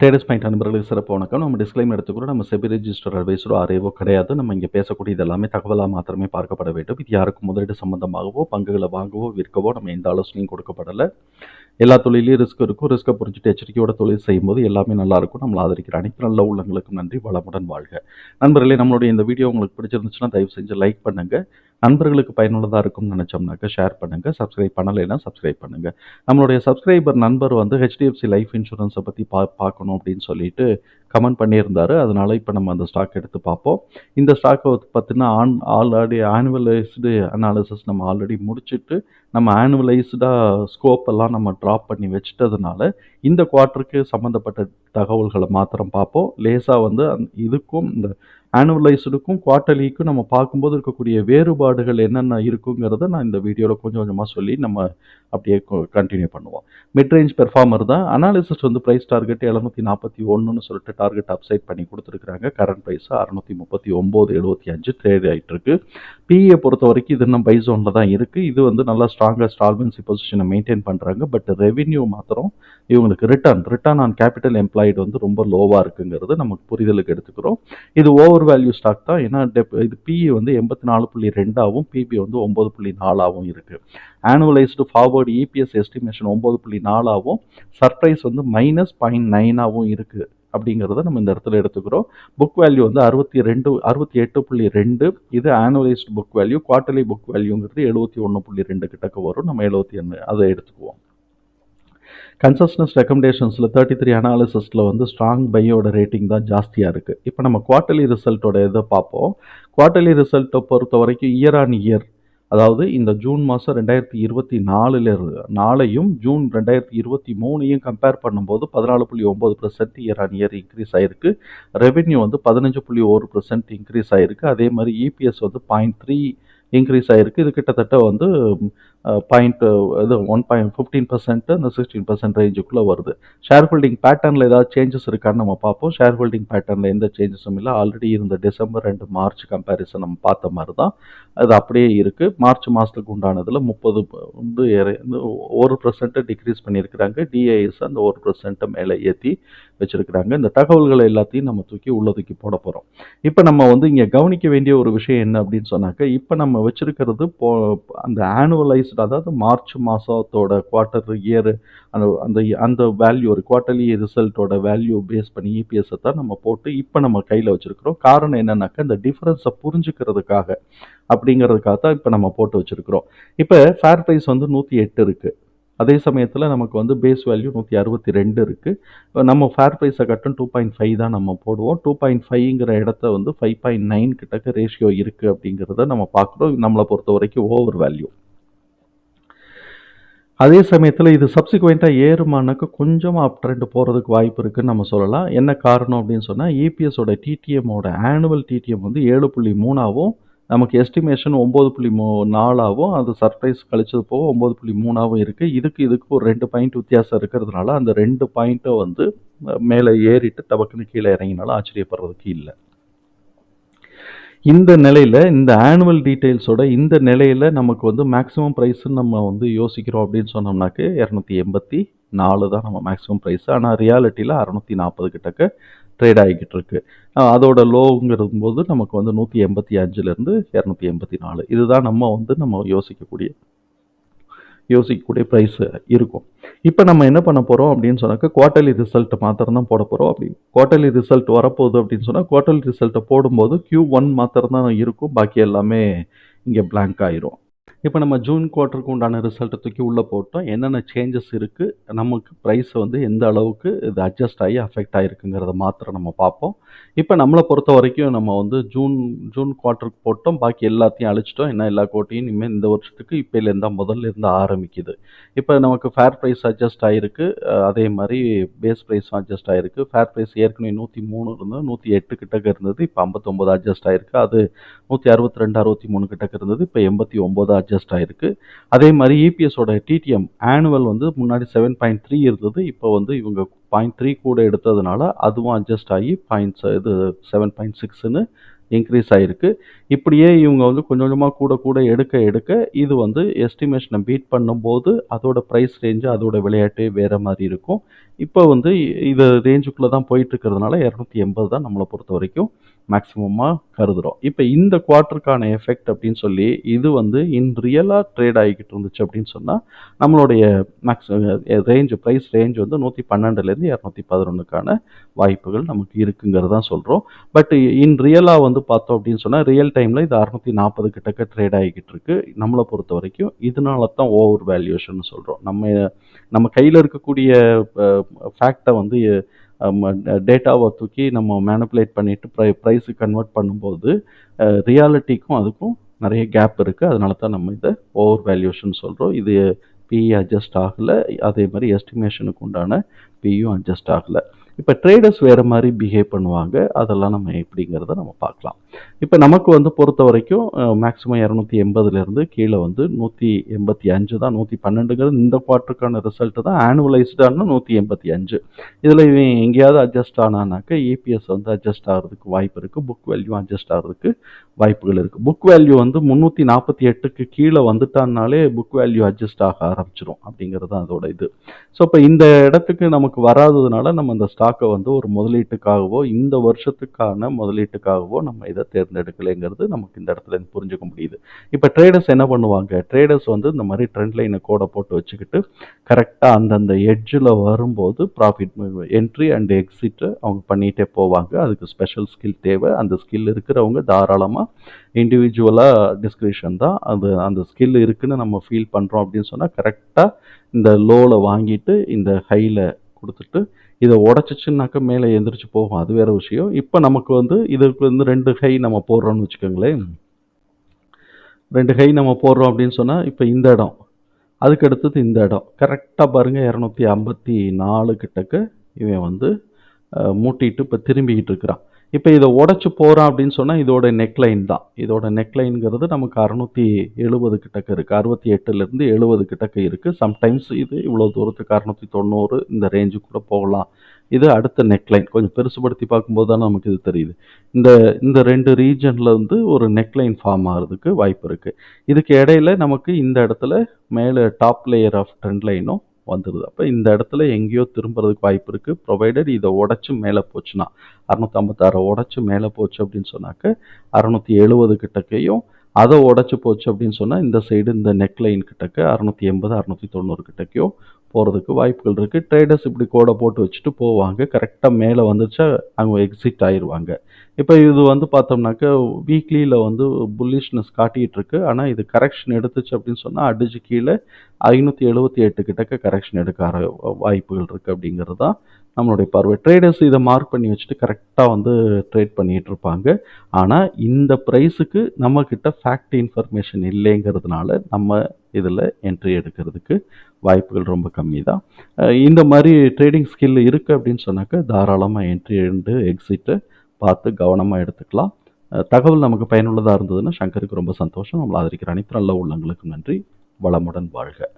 Traders point அன்பர்களுக்கு சிறப்பு வணக்கம். நம்ம டிஸ்கிளைம் எடுத்துக்கிறோம் நம்ம செபி ரெஜிஸ்டர் அட்வைஸரோ ஆர்ஏவோ கிடையாது. நம்ம இங்கே பேசக்கூடியது எல்லாமே தகவலாக மாத்திரமே பார்க்கப்பட வேண்டும். இது யாருக்கும் முதலீடு சம்பந்தமாகவோ பங்குகளை வாங்கவோ விற்கவோ நம்ம எந்த ஆலோசனையும் கொடுக்கப்படலை. எல்லா தொழிலையும் ரிஸ்க் இருக்கும். ரிஸ்க்கை புரிஞ்சுட்டு எச்சரிக்கையோட தொழில் செய்யும்போது எல்லாமே நல்லா இருக்கும். நம்மளை ஆதரிக்கிற அனைத்து நல்ல உள்ளங்களுக்கும் நன்றி. வளமுடன் வாழ்க. நண்பர்களே நம்மளுடைய இந்த வீடியோ உங்களுக்கு பிடிச்சிருந்துச்சுன்னா தயவு செஞ்சு லைக் பண்ணுங்கள் நண்பர்களுக்கு பயனுள்ளதாக இருக்கும்னு நினச்சோம்னாக்க ஷேர் பண்ணுங்கள் சப்ஸ்கிரைப் பண்ணலைன்னா சப்ஸ்கிரைப் பண்ணுங்க. நம்மளுடைய சப்ஸ்கிரைபர் நண்பர் வந்து ஹெச்டிஎஃப்சி லைஃப் இன்சூரன்ஸை பற்றி பா பார்க்கணும் அப்படின்னு சொல்லிட்டு கமெண்ட் பண்ணியிருந்தாரு. அதனால் இப்போ நம்ம அந்த ஸ்டாக் எடுத்து பார்ப்போம். இந்த ஸ்டாக்கை பார்த்தீங்கன்னா ஆன் ஆல்ரெடி ஆனுவலைஸ்டு அனாலிசிஸ் நம்ம ஆல்ரெடி முடிச்சுட்டு நம்ம ஆனுவலைஸ்டாக ஸ்கோப் எல்லாம் நம்ம ட்ராப் பண்ணி வச்சிட்டதுனால இந்த குவார்ட்டருக்கு சம்மந்தப்பட்ட தகவல்களை மாத்திரம் பார்ப்போம். லேசாக வந்து அந் இதுக்கும் இந்த ஆனுவலைஸ்டுக்கும் குவார்ட்டர்லிக்கும் நம்ம பார்க்கும்போது இருக்கக்கூடிய வேறுபாடுகள் என்னென்ன இருக்குங்கிறத நான் இந்த வீடியோவில் கொஞ்சம் கொஞ்சமாக சொல்லி நம்ம அப்படியே கண்டினியூ பண்ணுவோம். மிட்ரேஞ்ச் பெர்ஃபார்மர் தான். அனாலிசிஸ் வந்து ப்ரைஸ் டார்கெட் எழுநூற்றி நாற்பத்தி ஒன்றுன்னு சொல்லிட்டு டார்கெட் அப்சைட் பண்ணி கொடுத்துருக்குறாங்க. கரண்ட் ப்ரைஸ் அறுநூற்றி முப்பத்தி ஒம்பது எழுபத்தி அஞ்சு ட்ரேட் ஆகிட்டு இருக்கு பிஏ பொறுத்த வரைக்கும் இது இன்னும் பை ஜோனில் தான் இருக்குது இது வந்து நல்லா ஸ்ட்ராங்காக ஸ்டால்மென்சி பொசிஷனை மெயின்டைன் பண்ணுறாங்க பட் ரெவென்யூ மாத்திரம் இவங்களுக்கு return return on capital employed வந்து ரொம்ப லோவாக இருக்குங்கிறது நமக்கு புரிதலுக்கு எடுத்துக்கிறோம். இது ஓவர் வேல்யூ ஸ்டாக் தான். ஏன்னா டெப் இது பிஇ வந்து எண்பத்தி நாலு புள்ளி ரெண்டாகவும் பிபி வந்து ஒம்பது புள்ளி நாலாகவும் இருக்குது ஆனுவலைஸ்டு ஃபார்வர்டு இபிஎஸ் எஸ்டிமேஷன் ஒம்பது புள்ளி நாலாகவும் சர்ப்ரைஸ் வந்து மைனஸ் பாயிண்ட் நைனாகவும் இருக்குது அப்படிங்கிறத நம்ம இந்த இடத்துல எடுத்துக்கிறோம். புக் வேல்யூ வந்து அறுபத்தி ரெண்டு அறுபத்தி எட்டு புள்ளி ரெண்டு இது annualised book value quarterly book வேல்யூங்கிறது எழுபத்தி ஒன்று புள்ளி ரெண்டு கிட்டக்க வரும். நம்ம எழுபத்தி ஒன்று அதை எடுத்துக்குவோம். கன்சஸ்னஸ் ரெக்கமெண்டேஷன்ஸில் தேர்ட்டி த்ரீ அனாலிசிஸில் வந்து ஸ்ட்ராங் பையோட ரேட்டிங் தான் ஜாஸ்தியாக இருக்குது இப்போ நம்ம குவார்ட்டர்லி ரிசல்ட்டோட இதை பார்ப்போம்? குவார்ட்டர்லி ரிசல்ட்டை பொறுத்த வரைக்கும் இயர் ஆன் இயர் அதாவது இந்த ஜூன் மாதம் ரெண்டாயிரத்தி இருபத்தி நாலுல நாளையும் ஜூன் ரெண்டாயிரத்தி இருபத்தி மூணையும் கம்பேர் பண்ணும்போது பதினாலு புள்ளி ஒம்பது percent year on year increase ஆகிருக்கு ரெவென்யூ வந்து பதினஞ்சு புள்ளி ஒரு பர்சன்ட் இன்க்ரீஸ் ஆகிருக்கு அதே மாதிரி இபிஎஸ் வந்து பாயிண்ட் த்ரீ இன்க்ரீஸ் ஆகிருக்கு இது கிட்டத்தட்ட வந்து பாயிண்ட் இது ஒன் பாயிண்ட் ஃபிஃப்டீன் பர்சன்ட் அந்த சிக்ஸ்டீன் பர்சன்ட் ரேஞ்சுக்குள்ளே வருது. ஷேர் ஹோல்டிங் பேட்டர்னில் ஏதாவது சேஞ்சஸ் இருக்கான்னு நம்ம பார்ப்போம். ஷேர் ஹோல்டிங் பேட்டர்னில் எந்த சேஞ்சஸும் இல்லை. ஆல்ரெடி இருந்த டிசம்பர் அண்ட் மார்ச் கம்பேரிசன் நம்ம பார்த்த மாதிரி தான் அது அப்படியே இருக்குது மார்ச் மாதத்துக்கு உண்டானதில் முப்பது வந்து ஒரு பர்சன்ட்டு டிக்ரீஸ் பண்ணியிருக்கிறாங்க. டிஐஎஸ் அந்த ஒரு பர்சன்ட்டு மேலே ஏற்றி வச்சுருக்கிறாங்க. இந்த தகவல்களை எல்லாத்தையும் நம்ம தூக்கி உள்ள தூக்கி போட போகிறோம் இப்போ நம்ம வந்து இங்கே கவனிக்க வேண்டிய ஒரு விஷயம் என்ன அப்படின்னு சொன்னாக்க இப்போ நம்ம வச்சுருக்கிறது போ அந்த ஆனுவலைஸ்டு அதாவது மார்ச் மாதத்தோட குவார்ட்டர் இயர் அந்த அந்த அந்த வேல்யூ ஒரு குவார்ட்டர்லி ரிசல்ட்டோட வேல்யூ பேஸ் பண்ணி இபிஎஸ்ஸை தான் நம்ம போட்டு இப்போ நம்ம கையில் வச்சுருக்கிறோம். காரணம் என்னன்னாக்கா இந்த டிஃப்ரென்ஸை புரிஞ்சுக்கிறதுக்காக அப்படிங்கிறதுக்காக தான் இப்போ நம்ம போட்டு வச்சுருக்கிறோம். இப்போ ஃபேர் ப்ரைஸ் வந்து நூற்றி எட்டு இருக்குது அதே சமயத்தில் நமக்கு வந்து பேஸ் வேல்யூ நூற்றி அறுபத்தி ரெண்டு இருக்குது நம்ம ஃபேர் ப்ரைஸை கட்டும் டூ பாயிண்ட் ஃபைவ் தான் நம்ம போடுவோம். டூ பாயிண்ட் ஃபைவ்ங்கிற இடத்த வந்து ஃபைவ் பாயிண்ட் நைன் கிட்டக்க ரேஷியோ இருக்குது அப்படிங்கிறத நம்ம பார்க்குறோம். நம்மளை பொறுத்த வரைக்கும் ஓவர் வேல்யூ அதே சமயத்தில் இது சப்சிக்வெண்ட்டாக ஏறுமானாக்க கொஞ்சம் அப் ட்ரெண்ட் போகிறதுக்கு வாய்ப்பு இருக்குதுன்னு நம்ம சொல்லலாம். என்ன காரணம் அப்படின்னு சொன்னால் ஏபிஎஸோட டிடிஎம்மோட ஆனுவல் டிடிஎம் வந்து ஏழு புள்ளி மூணாகவும் நமக்கு எஸ்டிமேஷன் ஒம்பது புள்ளி மூ நாலாகவும் அது சர்ப்ரைஸ் கழிச்சது போக ஒம்பது புள்ளி மூணாகவும் இருக்குது இதுக்கு இதுக்கு ஒரு ரெண்டு பாயிண்ட் வித்தியாசம் இருக்கிறதுனால அந்த ரெண்டு பாயிண்ட்டை வந்து மேலே ஏறிட்டு டபக்குன்னு கீழே இறங்கினாலும் ஆச்சரியப்படுறதுக்கு இல்லை. இந்த நிலையில் இந்த ஆனுவல் டீட்டெயில்ஸோட இந்த நிலையில் நமக்கு வந்து மேக்ஸிமம் ப்ரைஸுன்னு நம்ம வந்து யோசிக்கிறோம் அப்படின்னு சொன்னோம்னாக்க இரநூத்தி எண்பத்தி நாலு தான் நம்ம மேக்ஸிமம் ப்ரைஸ் ஆனால் ரியாலிட்டியில் அறநூற்றி நாற்பது கிட்டக்க ட்ரேட் ஆகிக்கிட்டு இருக்கு அதோட லோங்கிறது போது நமக்கு வந்து நூற்றி எண்பத்தி அஞ்சுலேருந்து இரநூத்தி எண்பத்தி நாலு. இதுதான் நம்ம வந்து நம்ம யோசிக்கக்கூடிய யோசிக்கக்கூடிய ப்ரைஸ் இருக்கும். இப்போ நம்ம என்ன பண்ண போகிறோம் அப்படின்னு சொன்னாக்க குவார்ட்டர்லி ரிசல்ட் மாத்திரம் தான் போட போகிறோம் அப்படி குவார்ட்டர்லி ரிசல்ட் வரப்போகுது அப்படின்னு சொன்னால் குவார்ட்டர்லி ரிசல்ட்டை போடும்போது கியூ ஒன் மாத்திரம் தான் இருக்கும். பாக்கி எல்லாமே இங்கே பிளாங்க் ஆயிரும். இப்போ நம்ம ஜூன் குவார்ட்டருக்கு உண்டான ரிசல்ட்டை தூக்கி உள்ளே போட்டோம். என்னென்ன சேஞ்சஸ் இருக்குது நமக்கு ப்ரைஸ் வந்து எந்த அளவுக்கு இது அட்ஜஸ்ட் ஆகி அஃபெக்ட் ஆகிருக்குங்கிறத மாத்திரம் நம்ம பார்ப்போம். இப்போ நம்மளை பொறுத்த வரைக்கும் நம்ம வந்து ஜூன் ஜூன் குவார்ட்டருக்கு போட்டோம். பாக்கி எல்லாத்தையும் அழிச்சிட்டோம். என்ன எல்லா கோட்டையும் இனிமேல் இந்த வருஷத்துக்கு இப்போலேருந்து முதல்ல இருந்து ஆரம்பிக்குது. இப்போ நமக்கு ஃபேர் ப்ரைஸ் அட்ஜஸ்ட் ஆகிருக்கு அதே மாதிரி பேஸ் ப்ரைஸும் அட்ஜஸ்ட் ஆகிருக்கு ஃபேர் ப்ரைஸ் ஏற்கனவே நூற்றி மூணு இருந்தது நூற்றி எட்டு கிட்டக்க இருந்தது. இப்போ ஐம்பத்தொம்போது அட்ஜஸ்ட் ஆகிருக்கு அது நூற்றி அறுபத்தி ரெண்டு அறுபத்தி மூணு கிட்டக்க இருந்தது. இப்போ எண்பத்தி ஒம்பது அட்ஜஸ்ட் ஆகிருக்கு அதே மாதிரி இபிஎஸோட டிடிஎம் ஆனுவல் வந்து முன்னாடி செவன் பாயிண்ட் த்ரீ இருந்தது. இப்போ வந்து இவங்க பாயிண்ட் த்ரீ கூட எடுத்ததுனால அதுவும் அட்ஜஸ்ட் ஆகி பாயிண்ட்ஸ் இது செவன் பாயிண்ட் சிக்ஸ்னு இன்க்ரீஸ் ஆகிருக்கு இப்படியே இவங்க வந்து கொஞ்சம் கொஞ்சமாக கூட கூட எடுக்க எடுக்க இது வந்து எஸ்டிமேஷனை பீட் பண்ணும்போது அதோட ப்ரைஸ் ரேஞ்சு அதோட விளையாட்டே வேறு மாதிரி இருக்கும். இப்போ வந்து இது ரேஞ்சுக்குள்ளே தான் போயிட்டுருக்கிறதுனால இரநூத்தி எண்பது தான் நம்மளை பொறுத்த வரைக்கும் மேக்ஸிமமாக கருதுகிறோம் இப்போ இந்த குவார்ட்டருக்கான எஃபெக்ட் அப்படின்னு சொல்லி இது வந்து இன் ரியலாக ட்ரேட் ஆகிக்கிட்டு இருந்துச்சு அப்படின்னு சொன்னால் நம்மளுடைய மேக்ஸ் ரேஞ்ச் ப்ரைஸ் ரேஞ்ச் வந்து நூற்றி பன்னெண்டுலேருந்து இரநூத்தி பதினொன்றுக்கான வாய்ப்புகள் நமக்கு இருக்குங்கிறதான் சொல்கிறோம் பட் இன் ரியலாக வந்து பார்த்தோம் அப்படின்னு சொன்னால் ரியல் டைமில் இது அறுநூத்தி நாற்பது கிட்டக்க ட்ரேட் ஆகிக்கிட்டு இருக்கு. நம்மளை பொறுத்த வரைக்கும் இதனால தான் ஓவர் வேல்யூஷன் சொல்கிறோம் நம்ம நம்ம கையில் இருக்கக்கூடிய ஃபேக்டை வந்து டேட்டாவை தூக்கி நம்ம மேனிப்புலேட் பண்ணிவிட்டு ப்ரை ப்ரைஸு கன்வெர்ட் பண்ணும்போது ரியாலிட்டிக்கும் அதுக்கும் நிறைய கேப் இருக்குது அதனால தான் நம்ம இதை ஓவர் வேல்யூஷன் சொல்கிறோம் இது பிஇ அட்ஜஸ்ட் ஆகலை. அதே மாதிரி எஸ்டிமேஷனுக்கு உண்டான பியும் அட்ஜஸ்ட் ஆகலை. இப்போ ட்ரேடர்ஸ் வேறு மாதிரி பிஹேவ் பண்ணுவாங்க. அதெல்லாம் நம்ம எப்படிங்கிறத நம்ம பார்க்கலாம். இப்போ நமக்கு வந்து பொறுத்த வரைக்கும் மேக்ஸிமம் இரநூத்தி எண்பதுலேருந்து கீழே வந்து நூற்றி எண்பத்தி அஞ்சு தான் நூற்றி பன்னெண்டுங்கிறது இந்த குவார்ட்டருக்கான ரிசல்ட்டு தான் ஆனுவலைஸ்டான நூற்றி எண்பத்தி அஞ்சு. இதில் இவன் எங்கேயாவது அட்ஜஸ்ட் ஆனானாக்க இபிஎஸ் வந்து அட்ஜஸ்ட் ஆகிறதுக்கு வாய்ப்பு இருக்குது புக் வேல்யூ அட்ஜஸ்ட் ஆகிறதுக்கு வாய்ப்புகள் இருக்குது புக் வேல்யூ வந்து முந்நூற்றி நாற்பத்தி எட்டுக்கு கீழே வந்துட்டான்னாலே புக் வேல்யூ அட்ஜஸ்ட் ஆக ஆரம்பிச்சிடும் அப்படிங்கிறது தான் அதோட இது. ஸோ இப்போ இந்த இடத்துக்கு நமக்கு வராததுனால நம்ம அந்த ஸ்டாக் ஸ்டாக்கை வந்து ஒரு முதலீட்டுக்காகவோ இந்த வருஷத்துக்கான முதலீட்டுக்காகவோ நம்ம இதை தேர்ந்தெடுக்கலைங்கிறது நமக்கு இந்த இடத்துல புரிஞ்சுக்க முடியுது. இப்போ ட்ரேடர்ஸ் என்ன பண்ணுவாங்க? ட்ரேடர்ஸ் வந்து இந்த மாதிரி ட்ரெண்ட் லைனை கோடை போட்டு வச்சுக்கிட்டு கரெக்டாக அந்தந்த எட்ஜில் வரும்போது ப்ராஃபிட் என்ட்ரி அண்ட் எக்ஸிட்டு அவங்க பண்ணிகிட்டே போவாங்க. அதுக்கு ஸ்பெஷல் ஸ்கில் தேவை. அந்த ஸ்கில் இருக்கிறவங்க தாராளமாக இண்டிவிஜுவலாக டிஸ்கிரிப்ஷன் தான். அது அந்த ஸ்கில் இருக்குன்னு நம்ம ஃபீல் பண்ணுறோம் அப்படின்னு சொன்னால் கரெக்டாக இந்த லோவில் வாங்கிட்டு இந்த ஹையில் கொடுத்துட்டு இதை உடச்சிச்சுன்னாக்கா மேலே எந்திரிச்சு போகும். அது வேறு விஷயம். இப்போ நமக்கு வந்து இதுக்கு வந்து ரெண்டு ஹை நம்ம போடுறோம்னு வச்சுக்கோங்களேன். ரெண்டு ஹை நம்ம போடுறோம் அப்படின்னு சொன்னால் இப்போ இந்த இடம். அதுக்கு அடுத்தது இந்த இடம். கரெக்டாக பாருங்கள் இரநூத்தி ஐம்பத்தி நாலு கிட்டக்க இவன் வந்து மூட்டிட்டு இப்போ திரும்பிக்கிட்டு இருக்கிறான். இப்போ இதை உடச்சி போகிறான் அப்படின்னு சொன்னால் இதோட நெக்லைன் தான். இதோட நெக்லைன்ங்கிறது நமக்கு அறுநூற்றி எழுபது கிட்டக்க இருக்குது அறுபத்தி எட்டுலேருந்து எழுபது கிட்டக்க இருக்குது சம்டைம்ஸ் இது இவ்வளோ தூரத்துக்கு அறுநூற்றி தொண்ணூறு இந்த ரேஞ்சு கூட போகலாம். இது அடுத்த நெக்லைன் கொஞ்சம் பெருசுபடுத்தி பார்க்கும்போது தான் நமக்கு இது தெரியுது. இந்த இந்த ரெண்டு ரீஜனில் வந்து ஒரு நெக்லைன் ஃபார்ம் ஆகிறதுக்கு வாய்ப்பு இருக்குது இதுக்கு இடையில நமக்கு இந்த இடத்துல மேலே டாப் லேயர் ஆஃப் ட்ரெண்ட் லைனும் வந்துடுது அப்போ இந்த இடத்துல எங்கேயோ திரும்புறதுக்கு வாய்ப்பு இருக்குது ப்ரொவைடட் இதை உடச்சி மேலே போச்சுன்னா அறுநூத்தம்பத்தாறை உடச்சி மேலே போச்சு அப்படின்னு சொன்னாக்க அறநூற்றி எழுபது கிட்டக்கையும் அதை உடச்சி போச்சு அப்படின்னு சொன்னால் இந்த சைடு இந்த நெக்லைன் கிட்டக்க அறநூற்றி எண்பது அறநூற்றி தொண்ணூறு கிட்டக்கையும் போகிறதுக்கு வாய்ப்புகள் இருக்குது ட்ரேடர்ஸ் இப்படி கோடை போட்டு வச்சுட்டு போவாங்க. கரெக்டாக மேலே வந்துச்சா அவங்க எக்ஸிட் ஆயிடுவாங்க இப்போ இது வந்து பார்த்தோம்னாக்கா வீக்லியில் வந்து புல்லிஷ்னஸ் காட்டிகிட்டு இருக்கு ஆனால் இது கரெக்ஷன் எடுத்துச்சு அப்படின்னு சொன்னால் அடிச்சு கீழே ஐநூற்றி எழுபத்தி எட்டு கிட்டக்க கரெக்ஷன் எடுக்க வாய்ப்புகள் இருக்குது அப்படிங்கிறது தான் நம்மளுடைய பார்வை. ட்ரேடர்ஸ் இதை மார்க் பண்ணி வச்சுட்டு கரெக்டாக வந்து ட்ரேட் பண்ணிகிட்டு இருப்பாங்க. ஆனால் இந்த ப்ரைஸுக்கு நம்மக்கிட்ட ஃபேக்ட் இன்ஃபர்மேஷன் இல்லைங்கிறதுனால நம்ம இதில் என்ட்ரி எடுக்கிறதுக்கு வாய்ப்புகள் ரொம்ப கம்மி தான். இந்த மாதிரி ட்ரேடிங் ஸ்கில் இருக்குது அப்படின்னு சொன்னாக்க தாராளமாக என்ட்ரி எடுத்து எக்ஸிட்டு பார்த்து கவனமாக எடுத்துக்கலாம். தகவல் நமக்கு பயனுள்ளதாக இருந்ததுன்னா சங்கருக்கு ரொம்ப சந்தோஷம். நம்மளை ஆதரிக்கிற அனைத்து நல்ல உள்ளங்களுக்கும் நன்றி. வளமுடன் வாழ்க.